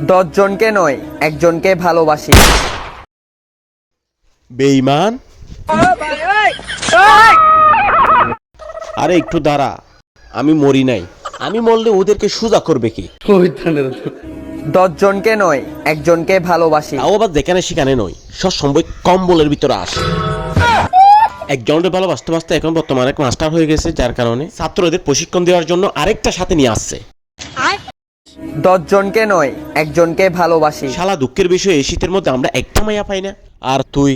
দশজনকে নয় একজনকে ভালোবাসি। বেইমান আরে একটু দাঁড়া। আমি মরি নাই। আমি মরলে ওদেরকে সুজা করবে কি? দশজনকে নয় একজনকে ভালোবাসি। তাও আবার যেখানে সেখানে নয়। সব সময় কম্বলের ভিতরে আসে। একজনের ভালোবাসতে বাসতে এখন বর্তমানে এক মাস্টার হয়ে গেছে যার কারণে ছাত্রদের প্রশিক্ষণ দেওয়ার জন্য আরেকটা সাথে নিয়ে আসছে। দশজনকে নয় একজনকে ভালোবাসি। শালা দুঃখের বিষয় এই শীতের মধ্যে আমরা একটা মায়া পাই না। আর তুই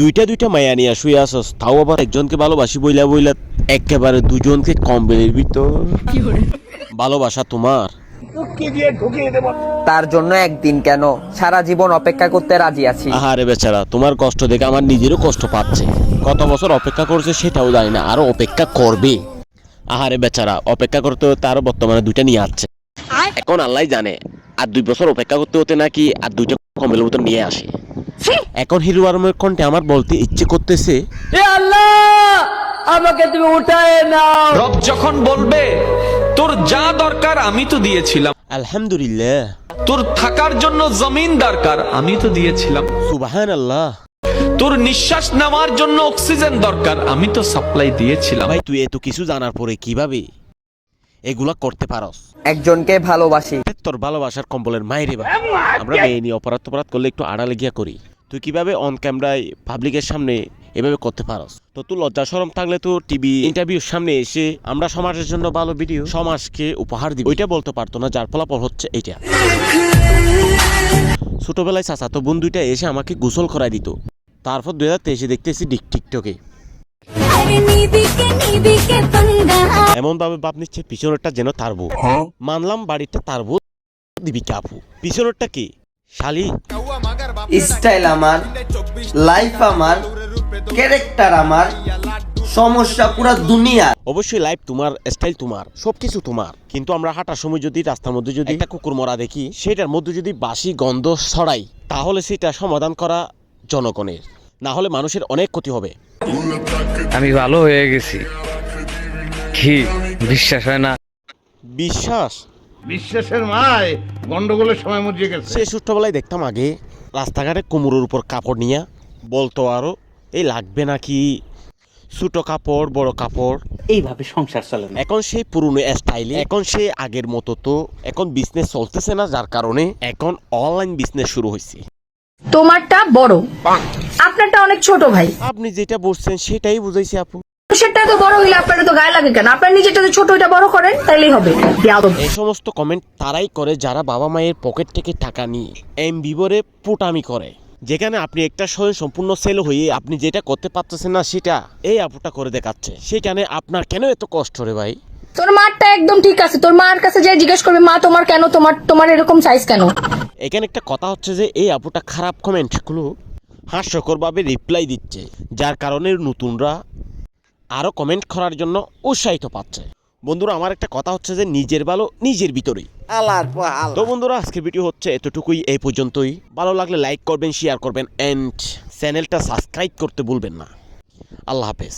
দুইটা দুইটা মায়া নিয়ে শুয়ে আসস তাও আবার একজনকে ভালোবাসি বইলা বইলা একেবারে দুজনকে কম্বলের ভিতর। ভালোবাসা তোমার। তার জন্য একদিন কেন? সারা জীবন অপেক্ষা করতে রাজি আছি। আহারে বেচারা তোমার কষ্ট দেখে আমার নিজেরও কষ্ট পাচ্ছে। কত বছর অপেক্ষা করছে সেটাও জানি না আরও অপেক্ষা করবে। আহারে বেচারা অপেক্ষা করতে হতে আরও বর্তমানে দুইটা নিয়ে আসছে। এখন আল্লাহ জানে আর দুই বছর অপেক্ষা করতে হতে নাকি আর দুইটা কমেলের মতো নিয়ে আসে। এখন হিরো আলমের কণ্ঠে আমার বলতে ইচ্ছে করতেছে আমাকে তুমি উঠায় রব যখন বলবে তোর যা দরকার আমি তো দিয়েছিলাম। আলহামদুলিল্লাহ। তোর থাকার জন্য জমিন দরকার আমি তো দিয়েছিলাম। সুবাহান আল্লাহ তোর নিঃশ্বাস নেওয়ার জন্য অক্সিজেন দরকার আমি তো সাপ্লাই দিয়েছিলাম। ভাই তুই এত কিছু জানার পরে কীভাবে? এগুলা করতে পারস। একজনকে ভালোবাসি। তোর ভালোবাসার কম্বলের মায়েরে বা। আমরা মেয়ে নিয়ে অপরাধ অপরাধ করলে একটু আড়ালে গিয়া করি। তুই কীভাবে অন ক্যামেরায় পাবলিকের সামনে এভাবে করতে পারস? তো তুই লজ্জা সরম থাকলে তো টিভি ইন্টারভিউর সামনে এসে আমরা সমাজের জন্য ভালো ভিডিও সমাজকে উপহার দিব। ওইটা বলতে পারতো না যার ফলাফল হচ্ছে এইটা। ছোটবেলায় চাচা তো বোন দুইটা এসে আমাকে গোসল করাই দিত। তারপর দুই হাজার তেইশে দেখতেছি ডিক টিকটকে এমন ভাবে বাপ নিচ্ছে পিছনেরটা যেন তার বউ মানলাম বাড়িটা তার বউ দিবি কাপু পিছনেরটা কি? শালি? স্টাইল আমার লাইফ আমার ক্যারেক্টার আমার সমস্যা পুরা দুনিয়া। অবশ্যই লাইফ তোমার স্টাইল তোমার সবকিছু তোমার। কিন্তু আমরা হাঁটার সময় যদি রাস্তার মধ্যে যদি একটা কুকুর মরা দেখি সেটার মধ্যে যদি বাসি গন্ধ ছড়াই তাহলে সেটা সমাধান করা জনগণের। না হলে মানুষের অনেক ক্ষতি হবে। আমি ভালো হয়ে গেছি। কি? বিশ্বাস হয় না। বিশ্বাস? বিশ্বাসের মায় গন্ডগোলের সময় মরিয়ে গেছে। সে ছোট্টবেলায় দেখতাম আগে রাস্তাঘাটে কুমড়োর উপর কাপড় নিয়ে বলতো আরও এই লাগবে নাকি? ছোট কাপড় বড় কাপড়। এইভাবে সংসার চলে না। এখন সেই পুরনো স্টাইলে এখন সে আগের মতো তো এখন বিজনেস চলতেছে না যার কারণে এখন অনলাইন বিজনেস শুরু হয়েছে তোমারটা বড়। আপনারটা অনেক ছোট ভাই। আপনি যেটা বলছেন সেটাই বুঝাইছি আপু। সেটা তো বড় হইলে আপনার তো গায়ে লাগে কেন? আপনার নিজেরটা ছোট ওইটা বড় করেন তাইলেই হবে। এই সমস্ত কমেন্ট তারাই করে যারা বাবা মায়ের পকেট থেকে টাকা নিয়ে এম বিবরে পুটামি করে। যেখানে আপনি একটা স্বয়ং সম্পূর্ণ সেল হয়ে আপনি যেটা করতে পারতেছেন না সেটা এই আপুটা করে দেখাচ্ছে। সেখানে আপনার কেন এত কষ্ট রে ভাই? তোর মারটা একদম ঠিক আছে। তোর মার কাছে যাই জিজ্ঞেস করবে মা তোমার কেন? তোমার তোমার এরকম সাইজ কেন? এখানে একটা কথা হচ্ছে যে এই আপুটা খারাপ কমেন্টগুলো হাস্যকরভাবে রিপ্লাই দিচ্ছে যার কারণে নতুনরা আরও কমেন্ট করার জন্য উৎসাহিত পাচ্ছে। বন্ধুরা আমার একটা কথা হচ্ছে যে নিজের ভালো নিজের ভিতরেই। তো বন্ধুরা আজকের ভিডিও হচ্ছে এতটুকুই এই পর্যন্তই। ভালো লাগলে লাইক করবেন শেয়ার করবেন অ্যান্ড চ্যানেলটা সাবস্ক্রাইব করতে ভুলবেন না। আল্লাহ হাফেজ।